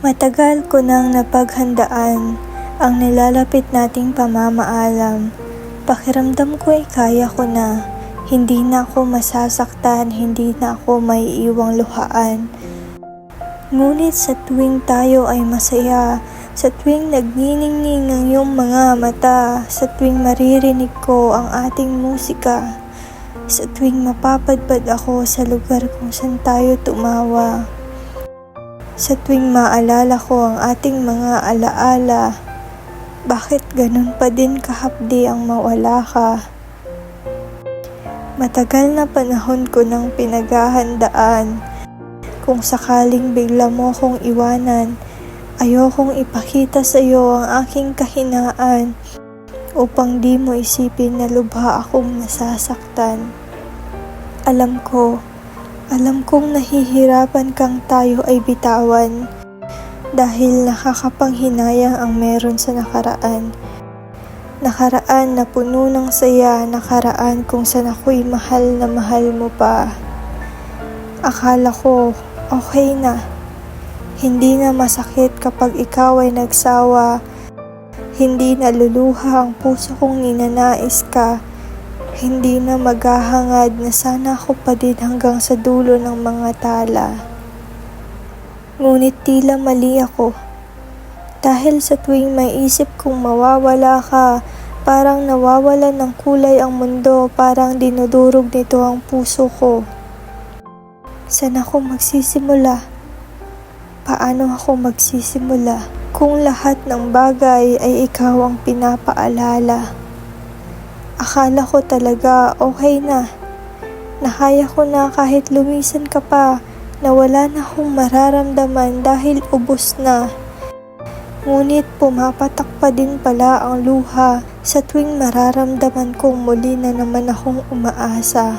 Matagal ko nang napaghandaan ang nilalapit nating pamamaalam. Pakiramdam ko ay kaya ko na. Hindi na ako masasaktan, hindi na ako maiiwang luhaan. Ngunit sa tuwing tayo ay masaya, sa tuwing nagniningning ang iyong mga mata, sa tuwing maririnig ko ang ating musika, sa tuwing mapapadpad ako sa lugar kung saan tayo tumawa, sa tuwing maalala ko ang ating mga alaala, bakit ganun pa din kahapdi ang mawala ka? Matagal na panahon ko nang pinaghahandaan. Kung sakaling bigla mo kong iwanan, ayokong ipakita sa iyo ang aking kahinaan upang di mo isipin na lubha akong nasasaktan. Alam ko, alam kong nahihirapan kang tayo ay bitawan dahil nakakapanghinayang ang meron sa nakaraan. Nakaraan na puno ng saya, nakaraan kung saan ako'y mahal na mahal mo pa. Akala ko, okay na. Hindi na masakit kapag ikaw ay nagsawa. Hindi na luluha ang puso kong ninanais ka. Hindi na maghahangad na sana ako pa din hanggang sa dulo ng mga tala. Ngunit tila mali ako. Dahil sa tuwing may isip kong mawawala ka, parang nawawalan ng kulay ang mundo, parang dinudurog nito ang puso ko. Saan ako magsisimula? Paano ako magsisimula? Kung lahat ng bagay ay ikaw ang pinapaalala. Akala ko talaga okay na. Nakaya ko na kahit lumisan ka pa, na wala na akong mararamdaman dahil ubos na. Ngunit pumapatak pa din pala ang luha sa tuwing mararamdaman kong muli na naman akong umaasa.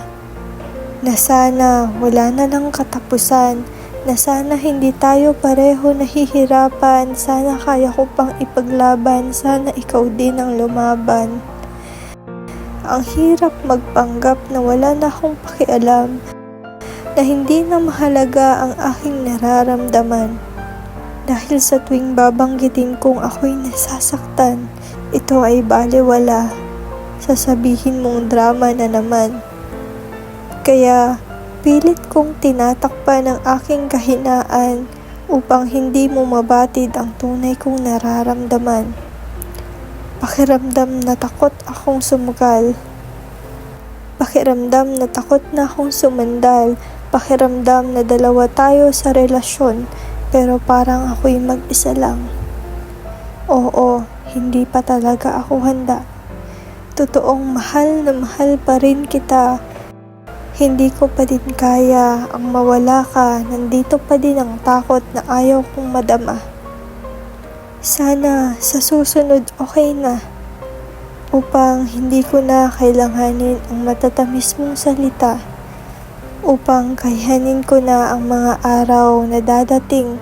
Na sana wala na lang katapusan, na sana hindi tayo pareho nahihirapan, sana kaya ko pang ipaglaban, sana ikaw din ang lumaban. Ang hirap magpanggap na wala na akong pakialam, na hindi na mahalaga ang aking nararamdaman. Dahil sa tuwing babanggitin kong ako'y nasasaktan, ito ay baliwala. Sasabihin mong drama na naman. Kaya pilit kong tinatakpan ang aking kahinaan upang hindi mo mabatid ang tunay kong nararamdaman. Pakiramdam na takot akong sumugal. Pakiramdam na takot na akong sumandal. Pakiramdam na dalawa tayo sa relasyon pero parang ako'y mag-isa lang. Oo, hindi pa talaga ako handa. Totoong mahal na mahal pa rin kita. Hindi ko pa din kaya ang mawala ka. Nandito pa din ang takot na ayaw kong madama. Sana sa susunod okay na. Upang hindi ko na kailanganin ang matatamis mong salita upang kayanin ko na ang mga araw na dadating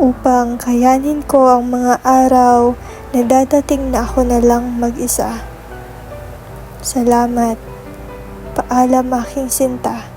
upang kayanin ko ang mga araw na dadating na ako na lang mag-isa. Salamat. Paalam aking sinta.